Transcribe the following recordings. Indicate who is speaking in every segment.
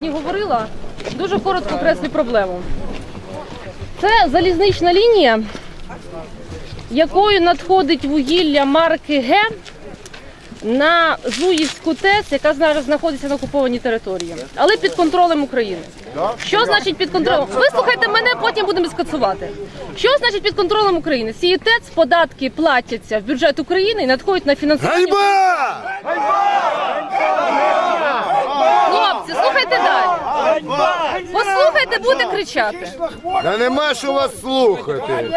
Speaker 1: Не говорила, дуже коротко окреслю проблему. Це залізнична лінія, якою надходить вугілля марки Г на Зуївську ТЕЦ, яка зараз знаходиться на окупованій території, але під контролем України. Що значить під контролем? Вислухайте мене, потім будемо скасувати. Що значить під контролем України? З ТЕЦ податки платяться в бюджет України і надходять на фінансування. Хлопці, слухайте далі. Послухайте, буде кричати.
Speaker 2: Та нема що вас слухати.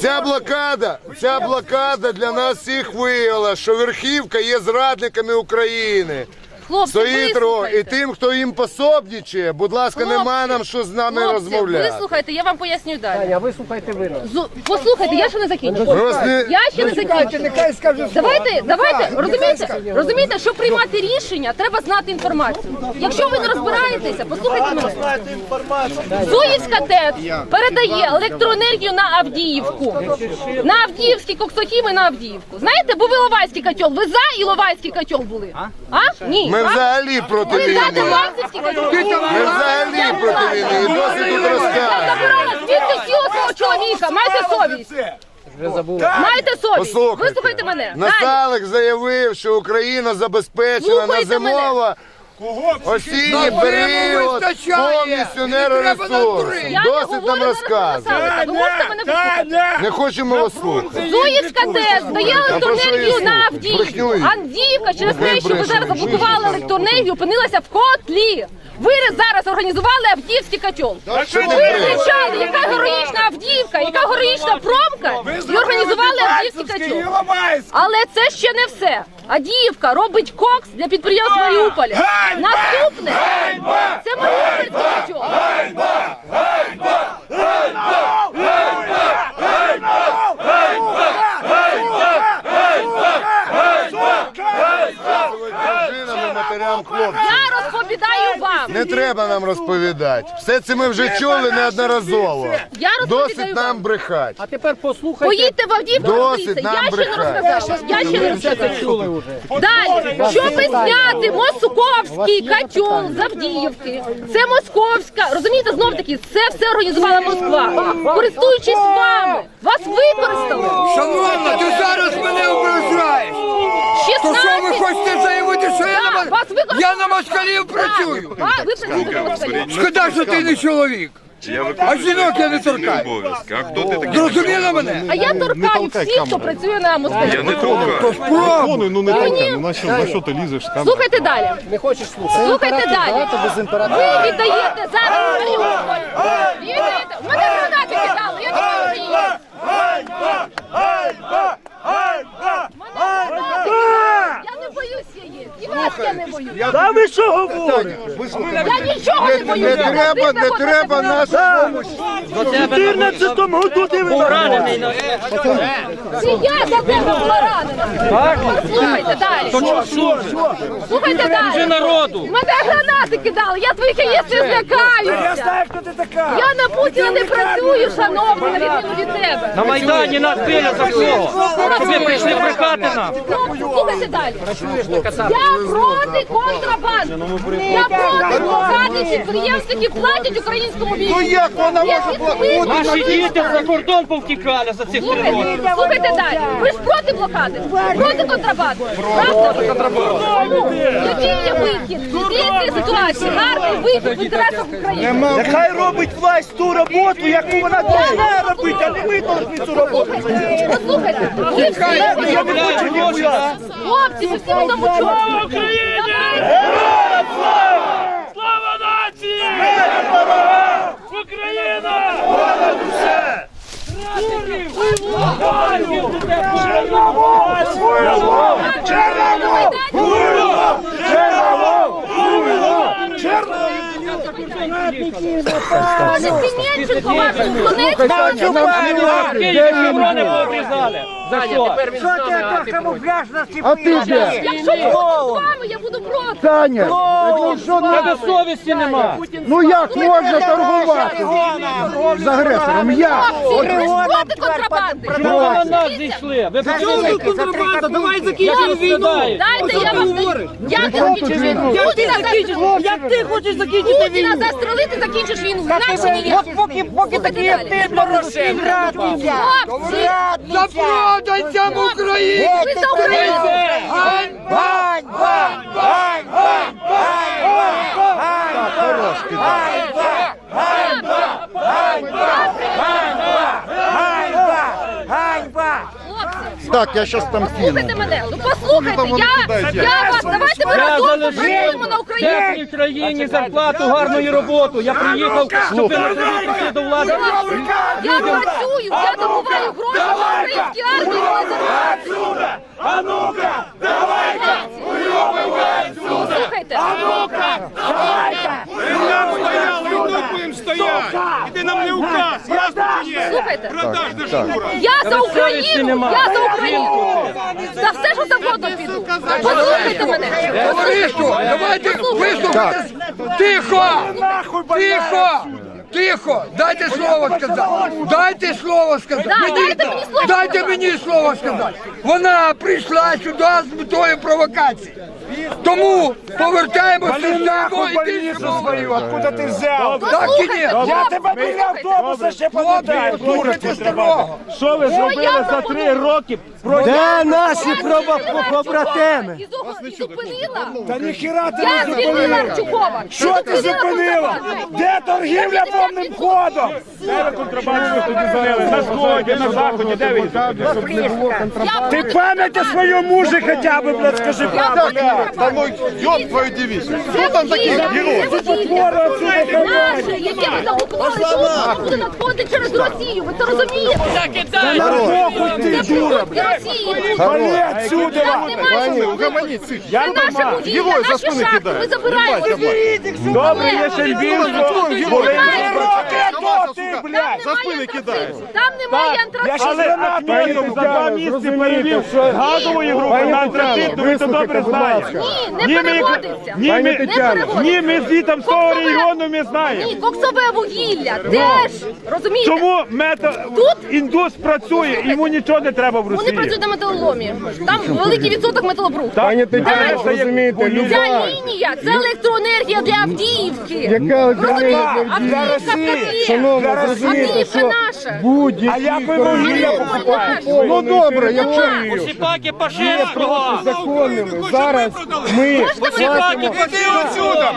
Speaker 2: Ця блокада, ця блокада для нас всіх виявила, що верхівка є зрадниками України.
Speaker 1: Хлопці,
Speaker 2: Стоїть ро, і
Speaker 1: вислухайте.
Speaker 2: тим, хто їм пособнічує, будь ласка,
Speaker 1: Хлопці,
Speaker 2: нема нам що з нами
Speaker 1: Хлопці,
Speaker 2: розмовляти.
Speaker 1: вислухайте, я вам поясню далі.
Speaker 3: Я вислухайте ви нас.
Speaker 1: Зу- Послухайте, я ще не закінчу.
Speaker 2: Просто
Speaker 1: Я ще не закінчу.
Speaker 3: Нехай скаже
Speaker 1: Давайте, давайте, розумієте, розумієте, щоб приймати рішення, треба знати інформацію. Якщо ви не розбираєтеся, послухайте мене. Зуївська ТЕЦ передає електроенергію на Авдіївку. На Авдіївські коксохіми на Авдіївку. Знаєте, був Іловайський котел. Ви за Іловайський котел були? А? Ні.
Speaker 2: Ми Взагалі проти війни. Ми взагалі проти війни. І досі тут розказуємо.
Speaker 1: Звідки сіла свого чоловіка. Майте совість? Маєте совість?
Speaker 2: Послухайте.
Speaker 1: Вислухайте мене. Далі.
Speaker 2: Насалик заявив, що Україна забезпечена на
Speaker 1: Слухайте мене.
Speaker 2: Зимово осінній період повністю.
Speaker 1: Я не
Speaker 2: Досить
Speaker 1: говорю
Speaker 2: нам розказувати.
Speaker 1: Насалика. Ви можете мене вислухати?
Speaker 2: Не хочемо вас слухати.
Speaker 1: Зуївська ТЕС дає електроенергію на? Авдіївку.
Speaker 2: Брехню.
Speaker 1: Авдіївка через те, що ви зараз заблокували електроенергію, опинилася в котлі. Ви зараз організували Авдіївський котел. Ви кричали, яка героїчна Авдіївка, яка героїчна промка, і організували Авдіївський котел. Але це ще не все. Авдіївка робить кокс для підприємств Маріуполя. Наступне це Маріупольський котел.
Speaker 2: Дружинам і матерям хлопців.
Speaker 1: Я розповідаю вам.
Speaker 2: Не треба нам розповідати. Все це ми вже чули неодноразово.
Speaker 1: Я розповідаю
Speaker 2: Досить
Speaker 1: вам.
Speaker 2: нам брехати.
Speaker 3: А тепер послухайте.
Speaker 1: Поїдьте в Авдіївку,
Speaker 2: Досить
Speaker 1: подивіться.
Speaker 2: нам
Speaker 1: я ще не
Speaker 2: брехати.
Speaker 1: розказала. Я ще не
Speaker 3: Все це чули вже.
Speaker 1: Далі, щоб зняти московський котел з Авдіївки, це московська, розумієте, знов таки, це все організувала Москва, користуючись вами, вас використали.
Speaker 4: Шановна, ти зараз мене ображаєш. То що ви
Speaker 1: 16
Speaker 4: хочете заявити, я на москалів працюю?
Speaker 1: а, ви працюєте на москалів.
Speaker 4: Шкода, що ти не чоловік.
Speaker 5: Я
Speaker 4: А жінок я не торкаю.
Speaker 5: обов'язки. А хто ти такий?
Speaker 4: Зрозуміла мене?
Speaker 1: А я торкаю всіх, хто працює на
Speaker 5: Я
Speaker 1: москалів.
Speaker 5: не.
Speaker 4: Спробуй.
Speaker 6: Ну не толкай, ну на що, на що ти лізеш? Там
Speaker 1: Слухайте далі.
Speaker 3: Не хочеш слухати.
Speaker 1: Слухайте далі. Ви віддаєте зараз Маріуполь. Ви віддаєте. У мене гранати кидали, я не можу її. Я не боюсь її. Я не боюсь.
Speaker 2: Та ви що
Speaker 1: Я нічого не
Speaker 2: Не,
Speaker 1: боюсь.
Speaker 2: не треба, не треба нашу допомогу.
Speaker 1: Це я за тебе поранена. Слухайте далі. Слухайте далі. Вже народу. Мене гранати кидали, я твоїх яєць не злякаюся. Я знаю, хто ти така. Я на Путіна не працюю, шановні, на відміну від тебе.
Speaker 7: На Майдані нас били за всього. Щоб ви прийшли брехати нам.
Speaker 1: Хлопці, слухайте далі. Я проти контрабанди. Я проти блокади підприємств, які платять українському війську. Ну як вона може
Speaker 7: Наші діти за кордон повтікали за цих три роки.
Speaker 1: Слухайте, далі. Ви ж проти блокади, проти контрабанди. Правда? Ну, Який є вихід з цієї ситуації? Гарний вихід в інтересах України.
Speaker 8: Нехай робить власть ту роботу, яку вона повинна робити, а не ви повинні цю роботу.
Speaker 1: Послухайте. Ви всі. Хлопці, ви всі в одному чому. Давайте.
Speaker 8: Слава нації! Україна!
Speaker 1: Пане Семенченко, ваш Донецьк,
Speaker 7: Київ шеврони пообрізали. За що?
Speaker 8: Що ти то камуфляж на ці
Speaker 3: А ти де?
Speaker 1: Якщо я буду з вами, я буду проти.
Speaker 3: Таня, ну що
Speaker 7: Тебе
Speaker 3: не...
Speaker 7: совісті нема.
Speaker 3: Ну як можна торгувати з агресором? Як?
Speaker 1: Проти контрабанди.
Speaker 7: Чому ви на нас зійшли? Ви почули контрабанда? Давай закінчимо війну.
Speaker 1: Дайте я вам як ти закінчиш війну? Путіна.
Speaker 8: Як ти хочеш закінчити
Speaker 1: Путіна застрелити, закінчиш війну. Ніяк.
Speaker 8: От поки, поки такі як ти, Порошенко, радниця,
Speaker 1: Хлопці,
Speaker 4: Запроданцям України!
Speaker 1: ви за Україну.
Speaker 8: Ганьба! Ганьба!
Speaker 3: Так, я зараз там кину.
Speaker 1: Послухайте мене, ну послухайте, я, я вас, давайте ми
Speaker 7: Я
Speaker 1: разом попрацюємо на Україні.
Speaker 7: теплій країні зарплату, гарну роботу. Я приїхав, щоб ви не прийшли до влади.
Speaker 1: Я працюю, я добуваю гроші на українській армії. А ну-ка, давай! Слухайте,
Speaker 6: Іди нам не указ, ясно чи ні?
Speaker 1: слухайте.
Speaker 6: Продажна шкура.
Speaker 1: Я за Україну! Я за Україну! За все, що завгодно піду. Послухайте мене!
Speaker 4: Товариство, давайте вислухайте. Тихо! Тихо! Тихо! Дайте слово сказати! Дайте слово сказати!
Speaker 1: Да, дайте мені слово
Speaker 4: Дайте
Speaker 1: сказати.
Speaker 4: мені слово сказати! Вона прийшла сюди з метою провокації. Тому повертаємося до і більше мови.
Speaker 8: Откуда ти взяв?
Speaker 4: Так чи ні?
Speaker 8: Я тебе біля автобуса ще пам'ятаю.
Speaker 4: Слухайте старого.
Speaker 8: Що ви
Speaker 1: зробили за три
Speaker 8: роки?
Speaker 3: Де наші побратими?
Speaker 1: І зу- і зупинила.
Speaker 8: Та ніхіра ти не зупинила. Що ти зупинила? Де торгівля повним ходом? Де ви контрабанду туди залили? На сході, на заході, де ви? Ти пам'яті свою мужі хоча б, блядь, скажи правду.
Speaker 6: Та ну, йоб твою дивізію.
Speaker 1: Це там такі Наше, яке ви заблокували тут, буде надходити через Росію. Ви це розумієте? Це
Speaker 8: дура,
Speaker 1: продукти Росії.
Speaker 8: Вали отсюда.
Speaker 1: Там немає що
Speaker 8: Я
Speaker 1: Це наше вугілля,
Speaker 6: Герой за
Speaker 1: наші
Speaker 6: спини
Speaker 1: шахти.
Speaker 6: кидає.
Speaker 1: Ми забираємо.
Speaker 8: Добре, є ще львівсько. Були роки, то ти, блядь.
Speaker 6: За спини кидає.
Speaker 1: Там немає
Speaker 8: Я ще
Speaker 1: антрациту.
Speaker 8: гранату за два місяці перевів газової групи на антрацитну, ви це добре знаєте.
Speaker 1: Ні, не переводиться.
Speaker 8: Ні, ми,
Speaker 1: Не переводиться.
Speaker 8: ні, ми звітом з того регіону ми знаємо.
Speaker 1: Ні, коксове вугілля теж. Розумієте?
Speaker 8: Чому мета
Speaker 1: Тут?
Speaker 8: індус працює, йому нічого не треба в
Speaker 1: Вони працюють на металоломі. Там великий відсоток металобрухту.
Speaker 8: Пані
Speaker 1: Тетяно,
Speaker 8: розумієте,
Speaker 1: Ця лінія це електроенергія для Авдіївки.
Speaker 3: Яка електроенергія
Speaker 1: Розумієте?
Speaker 3: для
Speaker 1: Авдіївка
Speaker 3: Росії?
Speaker 1: в
Speaker 3: Шановна, зрозумійте,
Speaker 1: Авдіївка
Speaker 3: що
Speaker 1: наша.
Speaker 3: будь-які
Speaker 8: А як ви вугілля
Speaker 1: покупаєте?
Speaker 3: Ну добре, якщо
Speaker 7: Усіпаки пашинського.
Speaker 3: законними зараз ми
Speaker 6: отсюда!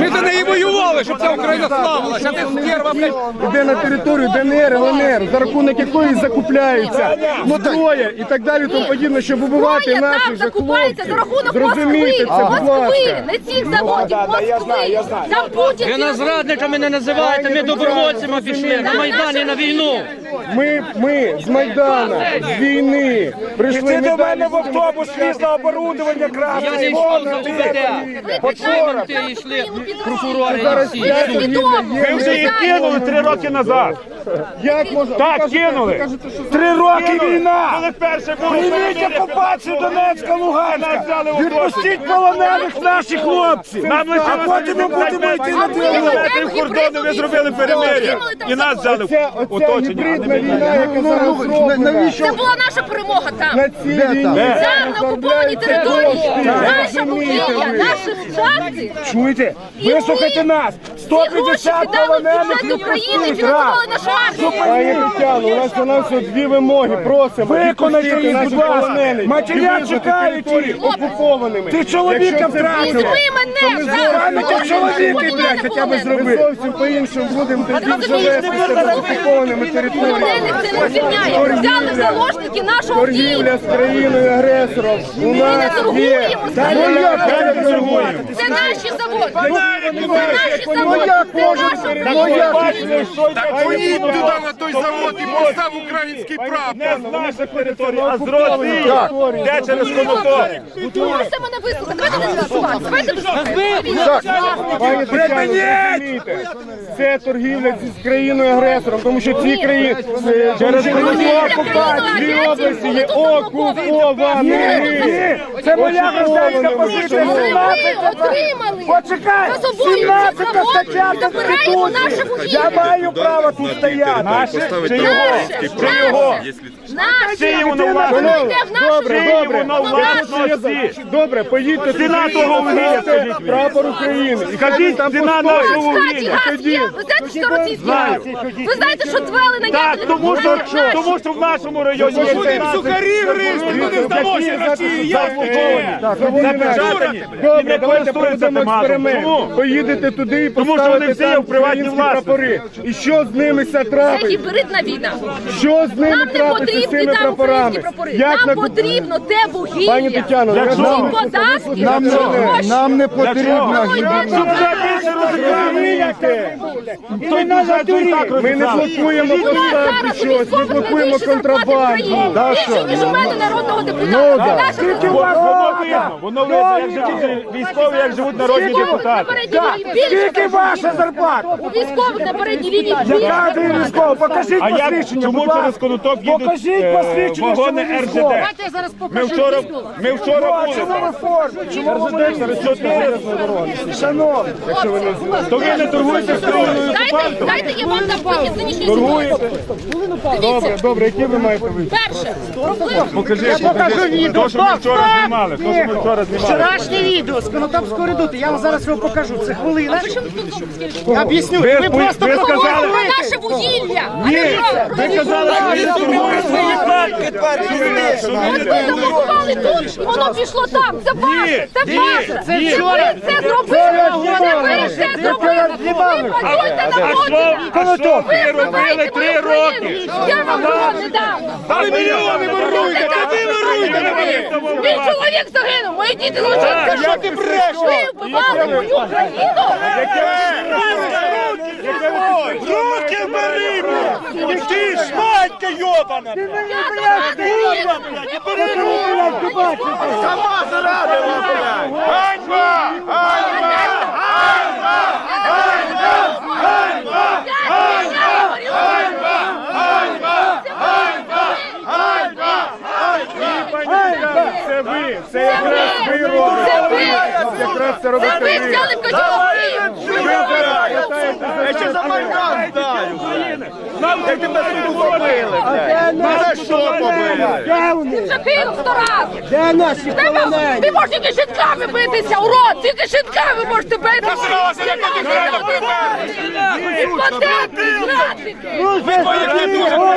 Speaker 6: Ми за неї воювали, щоб ця Україна славила. Щас ти стерва, блядь.
Speaker 3: йде на територію ДНР, ЛНР, за рахунок якої закупляються зброя і так далі, тому подібне, щоб убивати
Speaker 1: Зброя
Speaker 3: наших же
Speaker 1: закупається за
Speaker 3: хлопців.
Speaker 1: рахунок Москви.
Speaker 3: Це, будь
Speaker 1: Москви,
Speaker 3: ласка.
Speaker 1: не цих заводів, Москви. Там Путін.
Speaker 7: Ви нас зрадниками не називаєте, ми добровольцями пішли на Майдані на війну.
Speaker 3: Ми, ми з Майдана, з війни. Прийшли
Speaker 8: Ти до мене в автобус візла оборудовання
Speaker 7: Я
Speaker 8: красне.
Speaker 7: йшли? Прокурори.
Speaker 8: Ви вже їх кинули три роки назад.
Speaker 3: Як можна?
Speaker 8: Так, кинули. Три роки війна. Прийміть окупацію Донецька, Луганська. Відпустіть полонених наших хлопців. Нам лише а потім ми будемо йти на
Speaker 1: Метрів
Speaker 8: кордону ви зробили перемир'я. І нас взяли
Speaker 3: оця гібридна війна, яка зараз зроблена
Speaker 1: Це була наша перемога там.
Speaker 3: на цій війні.
Speaker 1: Там на окупованій території наша вугілля, наші шахти.
Speaker 8: Чуєте? Вислухайте нас.
Speaker 1: Ці гроші
Speaker 8: 150
Speaker 1: кидали в
Speaker 8: полонених
Speaker 1: бюджет України
Speaker 8: відпустіть.
Speaker 1: фінансували наш армію.
Speaker 3: Пані Тетяно, у нас у нас от дві вимоги. Просимо
Speaker 8: Виконайте їх, будь ласка. Матеря чекають їх.
Speaker 3: окупованими.
Speaker 8: Ти чоловіка втратила.
Speaker 1: Візьми мене,
Speaker 8: ти чоловіка, блядь, хоча б
Speaker 1: полонених.
Speaker 8: зроби.
Speaker 3: Ми зовсім по-іншому будемо тоді
Speaker 1: розумієте,
Speaker 3: живе з окупованими територіями.
Speaker 1: Полонених це не звільняє. Взяли в заложники нашого
Speaker 3: Торгівля з країною агресором. У
Speaker 1: Ми не
Speaker 3: нас є.
Speaker 1: торгуємо з
Speaker 3: Ну,
Speaker 1: країною
Speaker 3: це не
Speaker 1: агресором.
Speaker 3: торгуємо?
Speaker 1: Це наші заводи. Це наші
Speaker 3: Ну
Speaker 1: заводи. Це наша
Speaker 3: Ну як?
Speaker 2: Поїдь туди на той завод і постав український прапор.
Speaker 8: Не з наших територій, а з Росії. Де через конотопі.
Speaker 1: Можете мене вислухати? Давайте не голосувати. Давайте.
Speaker 3: Пані це торгівля з країною агресором, тому що ці країни через окупації дві області є окуповані.
Speaker 8: Це моя гражданська позиція.
Speaker 1: Це ви
Speaker 8: 17
Speaker 1: отримали.
Speaker 8: Почекай, 17 стаття Конституції. Я маю право тут стояти. Наше чи його? Чи його?
Speaker 1: Наше.
Speaker 8: Чи
Speaker 3: Добре, добре.
Speaker 8: Власності.
Speaker 3: Добре, поїдьте
Speaker 8: Ціна того вугілля, скажіть мені.
Speaker 3: прапор України. І
Speaker 8: Скажіть,
Speaker 3: там
Speaker 8: ціна нашого вугілля.
Speaker 1: Ви знаєте, що це російський? Ви знаєте, що твели на
Speaker 8: тому що, тому що в нашому районі є 15
Speaker 3: Не здалося Росії, як
Speaker 8: запечатані і
Speaker 3: Добре,
Speaker 8: не
Speaker 3: давайте
Speaker 8: користуються
Speaker 3: проведемо експеримент.
Speaker 8: Чому?
Speaker 3: Поїдете туди і
Speaker 8: Тому що вони всі є в приватній власності.
Speaker 3: прапори. І що з ними це
Speaker 1: Це
Speaker 3: трапить?
Speaker 1: гібридна війна.
Speaker 3: Що з ними
Speaker 1: Нам не
Speaker 3: трапиться з
Speaker 1: потрібні
Speaker 3: цими
Speaker 1: там
Speaker 3: прапорами?
Speaker 1: прапори.
Speaker 3: Як
Speaker 1: Нам
Speaker 3: на-
Speaker 1: потрібно те вугілля.
Speaker 3: Пані Тетяно?
Speaker 1: Податки,
Speaker 3: Нам
Speaker 1: ці
Speaker 3: не-
Speaker 1: гроші.
Speaker 3: нам не потрібна
Speaker 8: Щоб це більше розумієте.
Speaker 3: Ми не блокуємо поставки
Speaker 1: Більше, ніж у мене народного
Speaker 3: Ну,
Speaker 1: депутата.
Speaker 3: да.
Speaker 1: Наша
Speaker 8: Скільки у вас воно видно? Воно видно, як живуть військові, як живуть народні депутати.
Speaker 1: більше.
Speaker 8: Скільки ваша зарплата?
Speaker 1: У військових на передній лінії
Speaker 8: Яка ти військова? Покажіть
Speaker 7: А як,
Speaker 8: посвідчення,
Speaker 7: чому
Speaker 8: будь
Speaker 7: через
Speaker 8: ласка.
Speaker 7: конотоп їдуть
Speaker 8: Покажіть
Speaker 7: е,
Speaker 8: посвідчення, що
Speaker 7: вагони
Speaker 8: ви
Speaker 7: РЖД?
Speaker 8: військові.
Speaker 7: Ми вчора, ми вчора були.
Speaker 8: Чому ви формі? Чому ви мені? Шановні,
Speaker 7: То ви не торгуєте з країною
Speaker 1: Дайте, дайте я вам дам вихід з нинішньої ситуації.
Speaker 3: Добре, добре, які ви маєте вийти?
Speaker 1: перше,
Speaker 8: покажи, покажи. То, що ми вчора знімали, то, що ми вчора знімали.
Speaker 5: Вчорашнє відео з Конотопського редуту. Я вам зараз його покажу. Це хвилина. Я об'ясню.
Speaker 8: Ви-
Speaker 5: Ви
Speaker 8: ви-
Speaker 5: просто
Speaker 8: ви сказали-
Speaker 1: Про наше вугілля. а
Speaker 8: Ні,
Speaker 1: не про-
Speaker 8: ви казали, що ви не торгуєте свої банки.
Speaker 1: От ви заблокували тут, воно пішло там. Це ваше, це ваше. Це ви це зробили. Це ви це зробили. Ви працюєте на
Speaker 8: Конотоп.
Speaker 1: Ви
Speaker 8: Ви робили три роки.
Speaker 1: Я вам його не дам.
Speaker 8: А ви мільйони воруєте, та ви воруєте на мене.
Speaker 1: Мій чоловік загинув, мої діти лишилися.
Speaker 8: Що ти брешеш?
Speaker 1: Ви вбивали мою країну.
Speaker 8: Руки бери, блядь! Ти ж матька йобана! Курва, блядь! Бери руки! Сама зарадила, блядь! Ганьба! Ганьба!
Speaker 3: Це ви, це якраз ви робите.
Speaker 1: Ви.
Speaker 3: Якраз це робите
Speaker 1: ви
Speaker 3: ви.
Speaker 1: взяли в Катюкові.
Speaker 8: Я ще за Майдан знаю! Нам як тебе тут побили, блядь! За що побили?
Speaker 1: Вже кинув сто разів.
Speaker 5: Де наші
Speaker 1: Тебе- Ти можеш тільки щитками битися, урод! Тільки щитками можете битися! Імпотенти, зрадники!
Speaker 8: Ви щас переможемо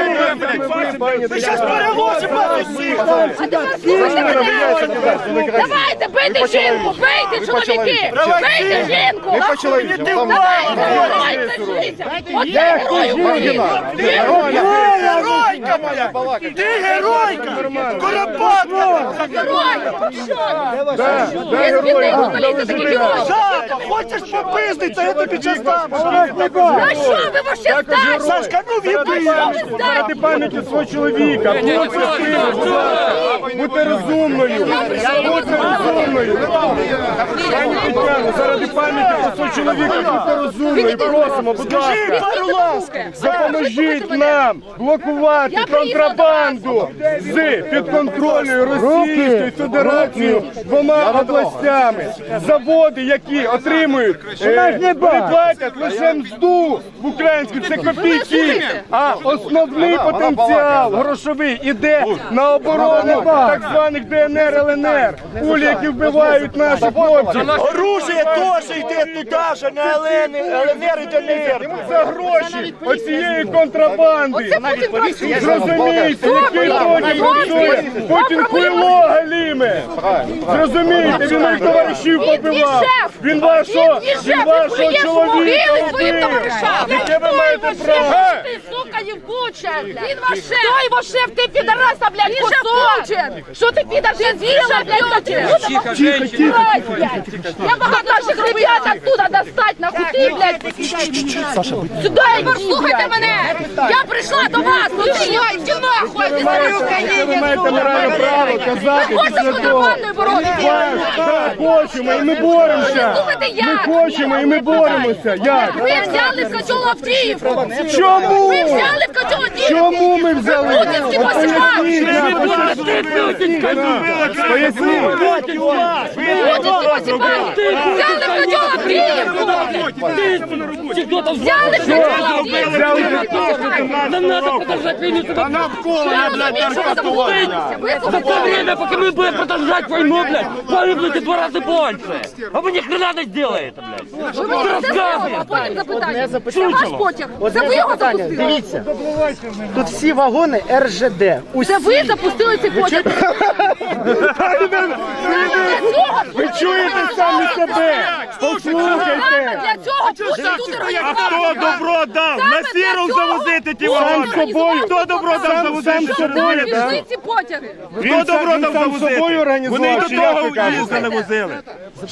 Speaker 8: всіх!
Speaker 1: А тепер слухайте мене! Давайте, бийте жінку! Бийте, чоловіки! Бийте жінку! Оце герой України!
Speaker 8: Геройка моя! Ти геройка! Коропатка!
Speaker 1: Герой! Що?
Speaker 3: Да, да,
Speaker 1: Ви
Speaker 3: герої.
Speaker 1: звільнили поліцію такі герої!
Speaker 8: Жаба, хочеш попиздиться, я тобі час дам!
Speaker 1: На що ви вообще здачі?
Speaker 8: Сашка, ну в'єби!
Speaker 3: Пам'яті свого чоловіка. Будьте щасливі. Будьте розумною. Будьте розумною. Пані Тетяно, заради пам'яті про свого чоловіка будьте розумною. Просимо, будь ласка. Допоможіть нам блокувати контрабанду з підконтрольною Російською Федерацією двома областями. Заводи, які отримують, е, не платять лише мзду в українську, це копійки. А основний потенціал грошовий іде на оборону так званих ДНР, ЛНР. Кулі, які вбивають наших хлопців.
Speaker 8: Оружие теж йде туди же, на ЛНР і ДНР.
Speaker 3: За гроші оцієї контрабанди. Зрозумійте, який Путін працює. Путін хуйло галіме. Зрозумійте, він моїх товаришів побивав. Він вашого,
Speaker 1: Він
Speaker 3: вашого чоловіка! Яке ви маєте право?
Speaker 1: Ти, сука, органів Буча, Він ваш шеф. Хто його шеф? Ти підараса, блядь, Він же Що ти підар? Ти звіла, блядь,
Speaker 7: Тихо, женщина.
Speaker 1: Я багато наших ребят оттуда достать, нахуй ти, блядь. Сюди, Ігор, слухайте мене. Я прийшла до вас, ну ти, йди нахуй. Ти
Speaker 3: Ви маєте моральне право казати після
Speaker 1: з
Speaker 3: того.
Speaker 1: контрабандою боротися?
Speaker 3: Так, хочемо і ми боремося.
Speaker 1: Слухайте, як?
Speaker 3: Ми хочемо і ми боремося. Як?
Speaker 1: Ви взяли в котел Авдіївку.
Speaker 3: Чому?
Speaker 1: Ви взяли в котел.
Speaker 3: Чому ми взяли? От. Поясніть нам, поясніть.
Speaker 1: Взяли Авдіївку. Взяли в.
Speaker 7: Нам надо продолжать войну.
Speaker 1: Що ви заблудилися.
Speaker 7: За то время, пока мы будем продолжать войну, блядь, погибнете в два раза больше. А вы ни хрена не сделаете, блядь.
Speaker 1: Мені це а потім запитання. Це ваш потяг. Це ви його запустили.
Speaker 5: Дивіться, тут всі вагони РЖД. Усі.
Speaker 1: Це ви запустили цей потяг.
Speaker 3: Ви чуєте самі себе? Послухайте.
Speaker 1: Для цього Путін тут А
Speaker 8: Хто добро дав?
Speaker 1: Цього
Speaker 8: завозити ті вагони?
Speaker 1: організував
Speaker 8: Хто добро дав завозити
Speaker 3: собою,
Speaker 8: вагони?
Speaker 3: да?
Speaker 1: Пішли ці потяги.
Speaker 8: Хто добро
Speaker 3: Він
Speaker 8: дав
Speaker 3: сам
Speaker 8: завозити?
Speaker 3: собою організував,
Speaker 8: Вони до
Speaker 3: чи як ви
Speaker 8: того
Speaker 3: кажете?
Speaker 8: возили.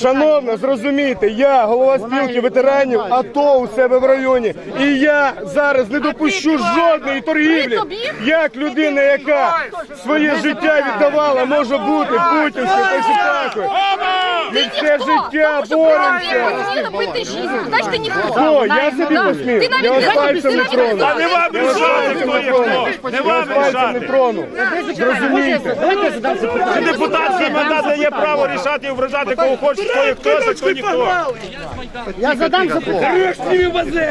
Speaker 3: Шановна, зрозумійте, я голова спілки ветеранів АТО у себе в районі. І я зараз не допущу жодної торгівлі. Як людина, яка своє життя віддавала, може бути путінською посіпакою. Ми все життя боремося.
Speaker 1: Значить, ти ніхто.
Speaker 3: Хто? Я собі посмів.
Speaker 1: Ти навіть
Speaker 3: Я
Speaker 1: не
Speaker 3: пальцем не трону.
Speaker 1: навіть
Speaker 8: Не вам рішати, хто
Speaker 3: не
Speaker 8: є
Speaker 3: трону.
Speaker 8: хто. Не вам
Speaker 3: вас не трону. Зрозумійте.
Speaker 5: Запитання.
Speaker 8: Депутатський мандат дає право рішати і вражати кого хоче, хто є хто, за хто ніхто.
Speaker 5: Я задам запитання.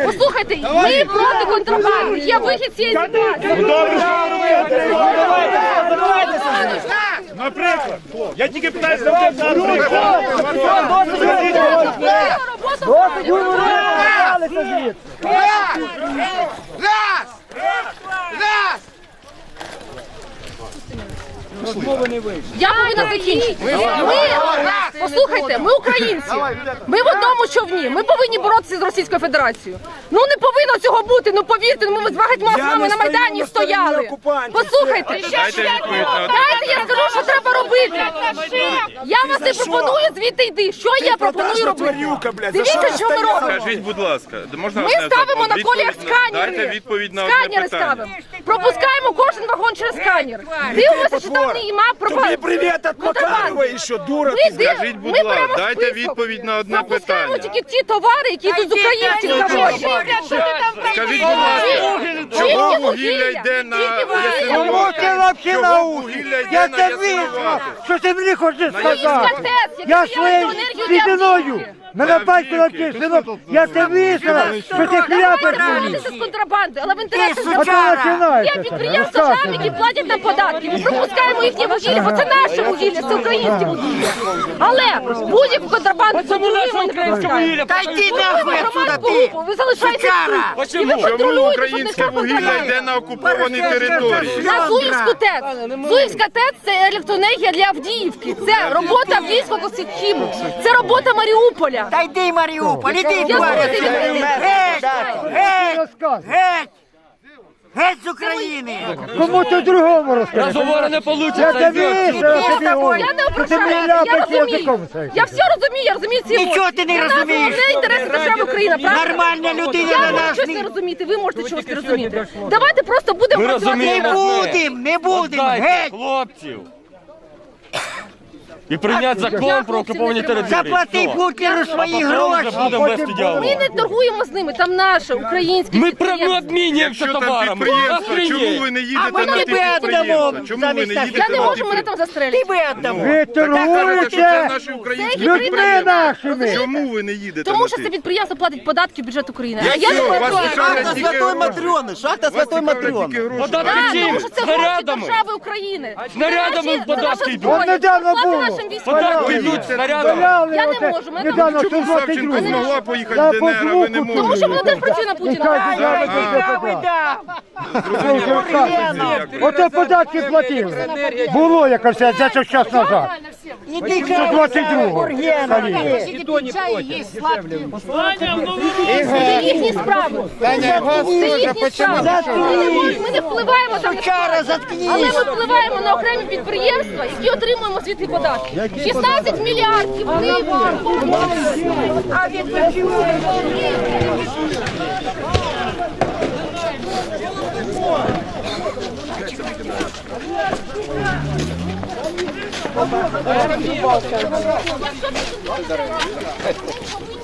Speaker 1: Послухайте, ми проти контрабанди. Є вихід з цієї ситуації.
Speaker 8: Наприклад, я тільки питаюся, наприклад.
Speaker 1: Я закінчити. Ми, послухайте, ми українці. Ми в одному човні. Ми повинні боротися з Російською Федерацією. Ну не повинно цього бути. Ну повірте, ну ми з багатьма з вами на Майдані стояли. Послухайте, дайте я скажу, що треба робити. Я вас не пропоную звідти йди. Що я пропоную робити? Дивіться, що ми робимо.
Speaker 9: Скажіть, будь ласка, можна
Speaker 1: Ми ставимо на коліях сканери.
Speaker 9: Дайте відповідь на
Speaker 1: Сканери ставимо. Пропускаємо кожен вагон через сканер. Дивимося, що там нема пропаганди.
Speaker 8: привіт від Макарова і що, дура?
Speaker 1: Див-
Speaker 9: Скажіть, будь ласка, дайте
Speaker 1: список.
Speaker 9: відповідь на одне
Speaker 1: Пропускаємо
Speaker 9: питання.
Speaker 1: тільки ті товари, які йдуть з українців заводів.
Speaker 9: Скажіть, будь ласка, чому
Speaker 1: вугілля,
Speaker 9: йде на
Speaker 1: тільки вугілля.
Speaker 9: Ясинувати? Чому вугілля йде на Ясинувати?
Speaker 5: Що ти мені хочеш
Speaker 1: ТЕЦ,
Speaker 5: Я своєю
Speaker 1: електроенергію для.
Speaker 5: Мене батько навчив, синок, я це висила, що ти хляпиш мені.
Speaker 1: з контрабандою, але в інтересах держави. Є підприємства там, які платять нам податки. Ми пропускаємо їхнє вугілля, бо це наше вугілля, це українське вугілля. Але будь-яку контрабанду контролюємо, не пропускаємо. Та йди нахуй отсюда ти! Ви залишаєтесь тут. І ви
Speaker 9: Чому
Speaker 1: контролюєте, щоб не
Speaker 9: українське
Speaker 1: йшла
Speaker 9: вугілля йде на окуповані території?
Speaker 1: На Зуївську ТЕЦ. Зуївська ТЕЦ – це електроенергія для Авдіївки. Це робота Авдіївського Косихіму. Це робота Маріуполя.
Speaker 10: Та йди, Маріуполь, іди,
Speaker 1: Я відповідь.
Speaker 10: Геть! Геть! Геть! Геть з України!
Speaker 5: Кому ти другому розкажеш?
Speaker 7: Разговора не.
Speaker 5: Я тобі
Speaker 7: идет
Speaker 5: висила, тобі говорю.
Speaker 1: Я не
Speaker 5: Що ти мені
Speaker 1: ображаюся, я
Speaker 5: ляпаєш
Speaker 1: розумію. Я все розумію, я розумію ці
Speaker 10: Нічого ти не
Speaker 1: Для нас
Speaker 10: розумієш.
Speaker 1: головне інтереси держави Україна, правда?
Speaker 10: Нормальна людина
Speaker 1: Я
Speaker 10: на
Speaker 1: можу
Speaker 10: нас
Speaker 1: щось
Speaker 10: не-
Speaker 1: не розуміти, ви можете щось не розуміти. Давайте просто будемо
Speaker 7: Ми
Speaker 1: працювати.
Speaker 10: Не
Speaker 7: розуміємо.
Speaker 10: будем, не будем!
Speaker 7: Отдайте
Speaker 10: Геть!
Speaker 7: хлопців. І прийняти закон про окуповані території.
Speaker 10: Заплати
Speaker 7: Все.
Speaker 10: Путлеру свої
Speaker 7: Потім вже
Speaker 10: гроші!
Speaker 7: будемо вести
Speaker 1: Ми не торгуємо з ними, там наше, українське
Speaker 7: Ми
Speaker 1: підприємство.
Speaker 7: прямо обмінюємося
Speaker 9: Якщо там
Speaker 7: товарами.
Speaker 9: підприємство, чому ви не
Speaker 10: А
Speaker 9: їдете
Speaker 10: ми
Speaker 9: на ті
Speaker 10: тебе
Speaker 9: підприємства? Чому ви не
Speaker 10: замість нас.
Speaker 9: їдете
Speaker 1: Я не
Speaker 9: на
Speaker 1: можу
Speaker 9: ті
Speaker 1: мене там
Speaker 10: Ти
Speaker 1: застрелити.
Speaker 10: би віддамо!
Speaker 5: Ви
Speaker 9: це
Speaker 5: торгуєте
Speaker 9: наші українські
Speaker 5: людьми
Speaker 9: підприємства.
Speaker 5: нашими.
Speaker 9: Чому ви не їдете
Speaker 1: Тому
Speaker 9: на
Speaker 1: що
Speaker 9: ті?
Speaker 1: це підприємство платить податки в бюджет України. А
Speaker 9: Я
Speaker 1: не
Speaker 9: що, вас
Speaker 1: платила.
Speaker 9: цікавлять тільки гроші?
Speaker 10: Матрьони! Шахта
Speaker 9: Вас цікавлять тільки гроші.
Speaker 7: Податки
Speaker 1: Так,
Speaker 7: чим?
Speaker 1: тому що це гроші
Speaker 7: Снарядами.
Speaker 1: держави України.
Speaker 7: Снарядами
Speaker 1: Це
Speaker 7: податки йдуть.
Speaker 5: Недавно було.
Speaker 1: Нашим
Speaker 7: снарядами.
Speaker 1: Я не можу, мене
Speaker 5: недавно
Speaker 1: там-
Speaker 9: Чому Савченко
Speaker 5: 122.
Speaker 9: змогла поїхати
Speaker 5: Я
Speaker 9: в ДНР, а ви не
Speaker 5: по
Speaker 1: Тому що вона теж працює на Путіна.
Speaker 5: Оце я податки платили. Було якось за час назад.
Speaker 10: І тільки 22-го.
Speaker 1: Це їхні справи. Це їхні справи. Ми не можемо, ми не впливаємо там. на
Speaker 10: Сучара, заткнись.
Speaker 1: Але ми впливаємо на окремі підприємства, які отримуємо звідти податки. 16 мільярдів. Якщо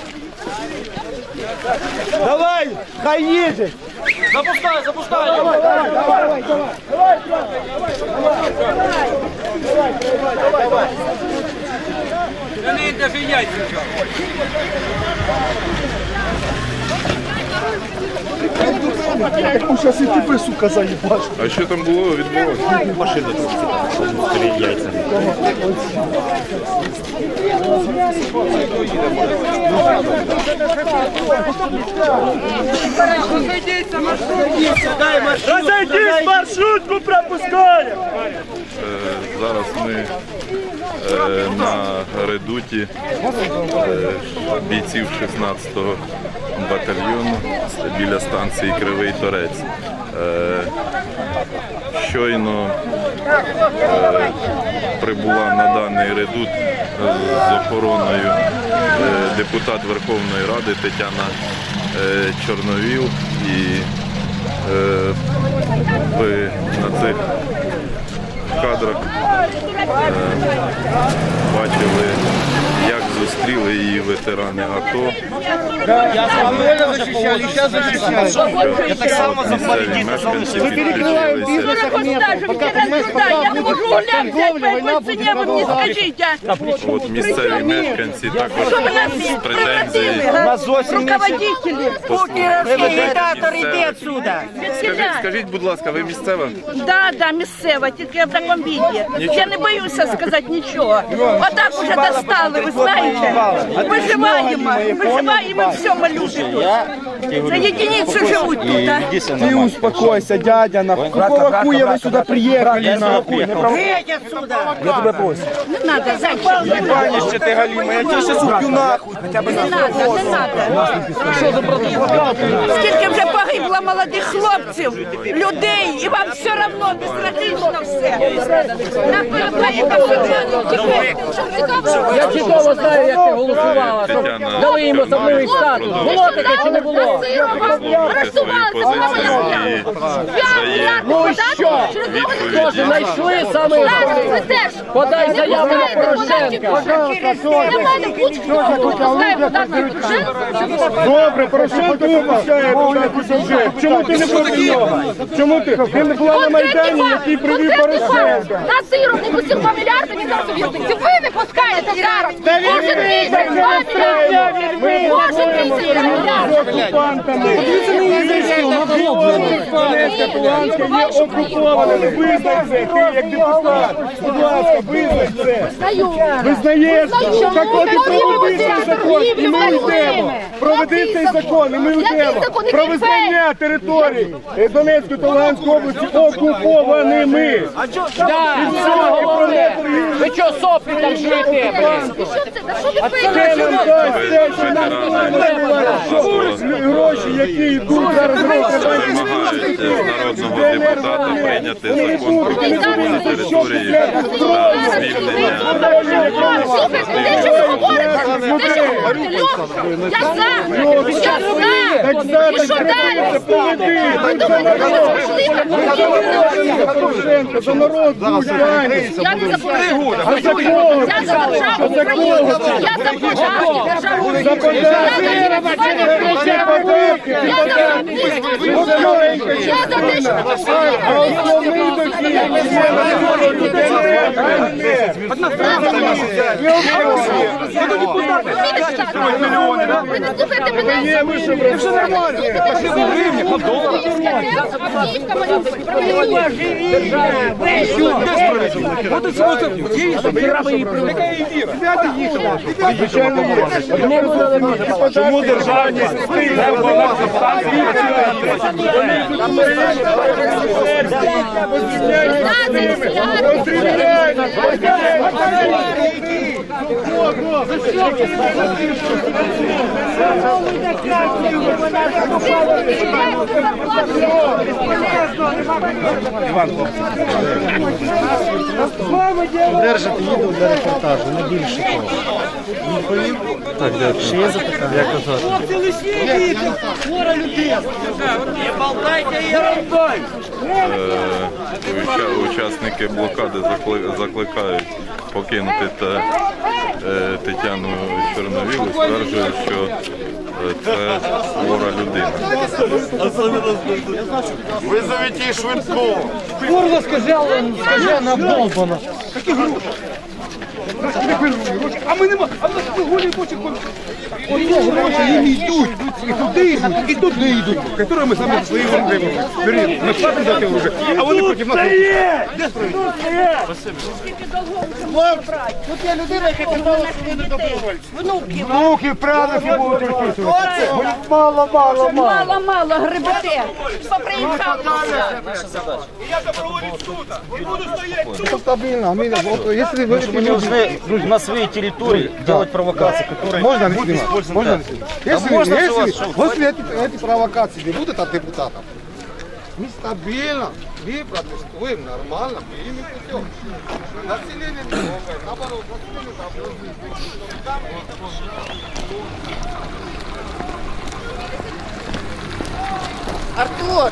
Speaker 8: Давай, хай їде.
Speaker 7: Запускай, запускай! Да не даже яйца.
Speaker 11: А що там було відбулося?
Speaker 8: Машина тут стоїть яйцями. Розойдись, маршрутку пропускаємо!
Speaker 11: Е, Зараз ми на редуті е, бійців 16-го батальйону біля станції Кривий Торець. Е, Щойно е, прибула на даний редут е, з охороною е, депутат Верховної Ради Тетяна е, Чорновіл і е, ви на цих кадрах е, бачили, як зустріли її ветерани АТО. Я так само місцеві мешканці підключилися.
Speaker 1: Я не можу гуляти, по ціні ви мені скажіть, а?
Speaker 11: От місцеві мешканці також з претензії.
Speaker 10: Руководителі. Путіновський диктатор, іди отсюда.
Speaker 11: Скажіть, скажіть, будь ласка, ви місцева?
Speaker 12: Да, да, місцева, тільки в такому віді. Я не боюся сказати нічого. Отак уже достали, ви знаєте. Виживаємо, виживаємо в всьому люди тут. Це єдиниці живуть тут. а.
Speaker 8: Ти успокойся, дядя, на какого хуя ви сюди приїхали, нахуй? Не прав-
Speaker 10: Геть отсюда.
Speaker 8: Я тебе прошу.
Speaker 12: Не треба, зайчик, не
Speaker 8: ти, Галіма, я тебе щас уб'ю нахуй. Хоча б
Speaker 12: не треба, не треба. Скільки вже погибло молодих хлопців, людей, і вам все одно безразлично все. На
Speaker 1: Я чудово знаю, як ти голосувала. щоб Дали їм особливий статус. Було таке чи не було?
Speaker 11: Дає
Speaker 1: Ну і що? Що ж, знайшли саме
Speaker 12: Ви
Speaker 1: Подай заяву на Порошенка.
Speaker 3: Добре, Порошенко випускає подати сюжет. Чому ти не проти нього? Чому ти? Не була на Майдані, який привів Порошенка.
Speaker 1: На сиру не пустив 2 мільярди відразу в'язниці. Ви не пускаєте зараз. Може тисяч, 2 мільярди. Може тисяч, 2 мільярди.
Speaker 3: Окупантами. Донецька, Луганська є окупованими. Визнай це, ти як депутат. Будь ласка, визнай це. Визнаєш? Так от і проведи цей закон, і ми йдемо. Проведи цей закон, і ми йдемо. Про визнання територій е, Донецької та Луганської області окупованими. І все, і про неторгівлю.
Speaker 1: Ви що, соплі там жуєте?
Speaker 3: Це нам дасть те, що нам треба. Гроші, які йдуть зараз
Speaker 11: народного депутата прийняти закон про на території. та звільнення
Speaker 1: за, я за.
Speaker 3: народ.
Speaker 1: Я не? Я державу. Я за Я за те, що. Ви не слухаєте мене?
Speaker 3: Чому державні спільне
Speaker 5: Держите відео для репортажу, не більше того. Так, дякую. Ще є запитання? Як казати?
Speaker 11: Е, уча- Учасники блокади закли- закликають покинути та, е, Тетяну Чорновілу стверджує, що е, це хвора людина.
Speaker 2: Визовіть її швидко!
Speaker 5: Курва сказала, вона обдолбана.
Speaker 6: А ми нема, а в нас голі хоче Ось гроші їм йдуть, і туди йдуть, і туди йдуть, які ми саме свої виробляємо. Бери, ми платимо за ті гроші, а вони проти нас. Де справедливість?
Speaker 5: Тут є людина, яка казала, що ви не добровольці.
Speaker 12: Внуків.
Speaker 3: Внуки, правнуки будуть розписувати. Мало, мало, мало.
Speaker 12: Мало-мало грибете. Поприїхали.
Speaker 6: Я доброволець тут, і буду стояти.
Speaker 3: Стабильно, а мы, вот, если вы
Speaker 5: Мы не должны на своей территории делать провокации, которые
Speaker 3: Можно не
Speaker 5: будут
Speaker 3: снимать?
Speaker 5: использованы.
Speaker 3: Можно
Speaker 5: да.
Speaker 3: не снимать?
Speaker 5: Да
Speaker 3: Если,
Speaker 5: можно, что
Speaker 3: если,
Speaker 5: вас,
Speaker 3: после этой провокации не будут от депутатов. Мы стабильно, мы протестуем нормально, мы ими путем. Население не наоборот, население там
Speaker 12: Артур!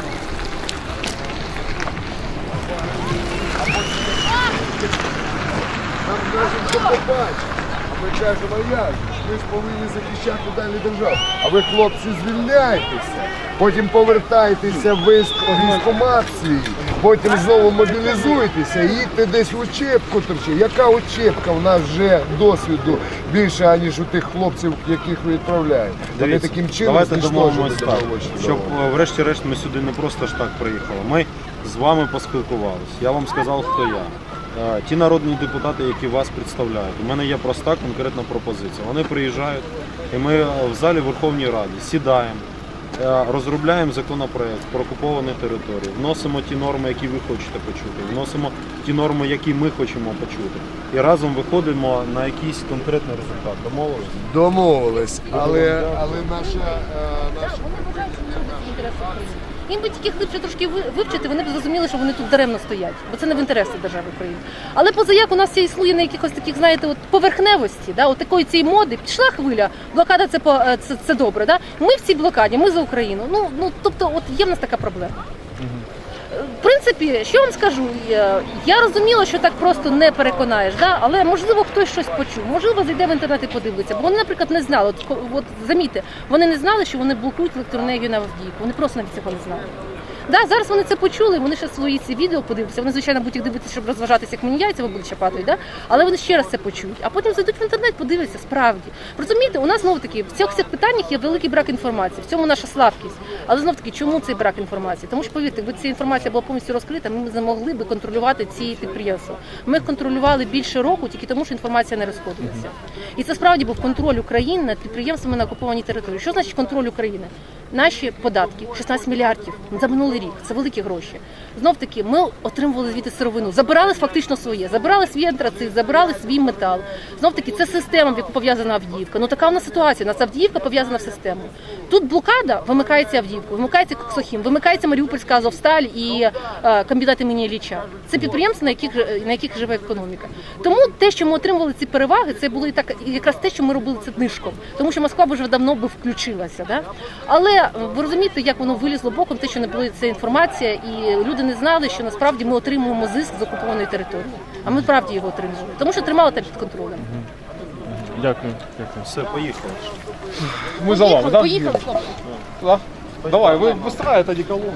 Speaker 2: Нам даже покупать, а мы даже моя. Ми ж повинні захищати далі державу. А ви, хлопці, звільняйтеся. Потім повертайтеся в військ- військкомат свій, потім знову мобілізуйтеся їдьте десь в учебку торчи. Яка учебка? У нас вже досвіду більше, аніж у тих хлопців, яких ви відправляєте. Вони таким чином
Speaker 13: давайте
Speaker 2: знищують
Speaker 13: домовимось так, щоб е, врешті-решт ми сюди не просто ж так приїхали. Ми з вами поспілкувалися. Я вам сказав, хто я. Ті народні депутати, які вас представляють. У мене є проста конкретна пропозиція. Вони приїжджають, і ми в залі Верховній Раді сідаємо, е, розробляємо законопроект про окуповані території, вносимо ті норми, які ви хочете почути, вносимо ті норми, які ми хочемо почути. І разом виходимо на якийсь конкретний результат. Домовились?
Speaker 2: Домовились, але, але наша, е, наша
Speaker 1: Інтересах. Їм би тільки глибше трошки ви- вивчити, вони б зрозуміли, що вони тут даремно стоять, бо це не в інтересі держави України. Але поза як у нас це існує на якихось таких, знаєте, от поверхневості, да, от такої цієї моди, пішла хвиля, блокада це по е, це, це добре. Да? Ми в цій блокаді, ми за Україну. Ну ну тобто, от є в нас така проблема. Принципі, що вам скажу, я розуміла, що так просто не переконаєш, да? але можливо хтось щось почув, можливо, зайде в інтернет і подивиться. Бо вони, наприклад, не знали. От, от замітьте, вони не знали, що вони блокують електроенергію на Авдіївку. Вони просто навіть цього не знали. Да, зараз вони це почули, вони ще свої ці відео подивляться. Вони, звичайно, будуть їх дивитися, щоб розважатися, як мені яйця в обличчя падають, да? але вони ще раз це почують. А потім зайдуть в інтернет, подивляться справді. Розумієте, у нас знову таки в цих всіх питаннях є великий брак інформації. В цьому наша слабкість. Але знов таки, чому цей брак інформації? Тому що повірте, якби ця інформація була повністю розкрита, ми не могли би контролювати ці підприємства. Ми їх контролювали більше року тільки тому, що інформація не розходилася. І це справді був контроль України над підприємствами на окупованій території. Що значить контроль України? Наші податки 16 мільярдів за минулий рік. Це великі гроші. Знов таки, ми отримували звідти сировину, забирали фактично своє, забирали свій антрацит, забирали свій метал. Знов таки, це система, в яку пов'язана Авдіївка. Ну така в нас ситуація. Нас Авдіївка пов'язана в систему. Тут блокада вимикається Авдіївку, вимикається Коксохім, вимикається Маріупольська Азовсталь і е, комбінат імені Ілліча. Це підприємства, на яких на яких живе економіка. Тому те, що ми отримували ці переваги, це було і так якраз те, що ми робили це нишком, тому що Москва вже давно би включилася. Да? Але ви розумієте, як воно вилізло боком, те, що не була ця інформація, і люди не знали, що насправді ми отримуємо зиск з окупованої території. А ми справді його отримали. тому що тримали так під контролем.
Speaker 8: Дякую, дякую.
Speaker 13: Все, поїхали.
Speaker 8: Ми за вами, так?
Speaker 1: Поїхали, хлопці.
Speaker 8: Давай, ви вистраєте тоді колону.